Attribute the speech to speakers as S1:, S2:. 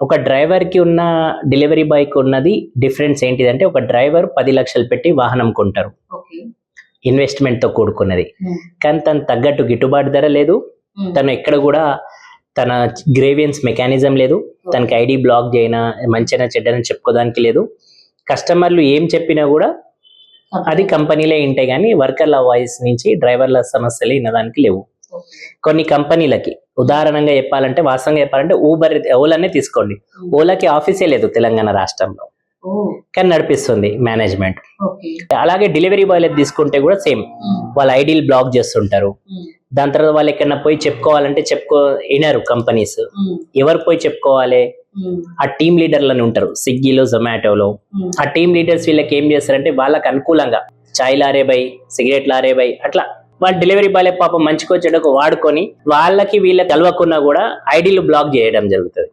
S1: ఒక డ్రైవర్కి ఉన్న డెలివరీ బాయ్కి ఉన్నది డిఫరెన్స్ ఏంటిదంటే ఒక డ్రైవర్ పది లక్షలు పెట్టి వాహనం కొంటారు. ఇన్వెస్ట్మెంట్తో కూడుకున్నది. కానీ తను తగ్గట్టు గిట్టుబాటు ధర లేదు. తను ఎక్కడ కూడా తన గ్రేవియన్స్ మెకానిజం లేదు. తనకి ఐడి బ్లాక్ చేయనా మంచిగా చెడ్డని చెప్పుకోవడానికి లేదు. కస్టమర్లు ఏం చెప్పినా కూడా అది కంపెనీలే ఉంటాయి కానీ వర్కర్ల వాయిస్ నుంచి డ్రైవర్ల సమస్యలు వినడానికి లేవు. కొన్ని కంపెనీలకి ఉదాహరణంగా చెప్పాలంటే వాస్తవంగా చెప్పాలంటే ఊబర్ ఓలానే తీసుకోండి. ఓలాకి ఆఫీసే లేదు తెలంగాణ రాష్ట్రంలో. కానీ నడిపిస్తుంది మేనేజ్మెంట్ అలాగే డెలివరీ బాయ్లు తీసుకుంటే కూడా సేమ్ వాళ్ళ ఐడీలు బ్లాక్ చేస్తుంటారు. దాని తర్వాత వాళ్ళు ఎక్కడన్నా పోయి చెప్పుకోవాలంటే చెప్పుకో వినరు కంపెనీస్ ఎవరు పోయి చెప్పుకోవాలి? ఆ టీమ్ లీడర్లను ఉంటారు. స్విగ్గీలో జొమాటోలో ఆ టీమ్ లీడర్స్ వీళ్ళకి ఏం చేస్తారంటే వాళ్ళకి అనుకూలంగా చాయ్ లారే బై సిగరెట్ లారే బై అట్లా వాళ్ళు డెలివరీ బాయ్ పాపం మంచికి వచ్చేటకు వాడుకొని వాళ్ళకి వీళ్ళకి కలవకుండా కూడా ఐడీలు బ్లాక్ చేయడం జరుగుతుంది.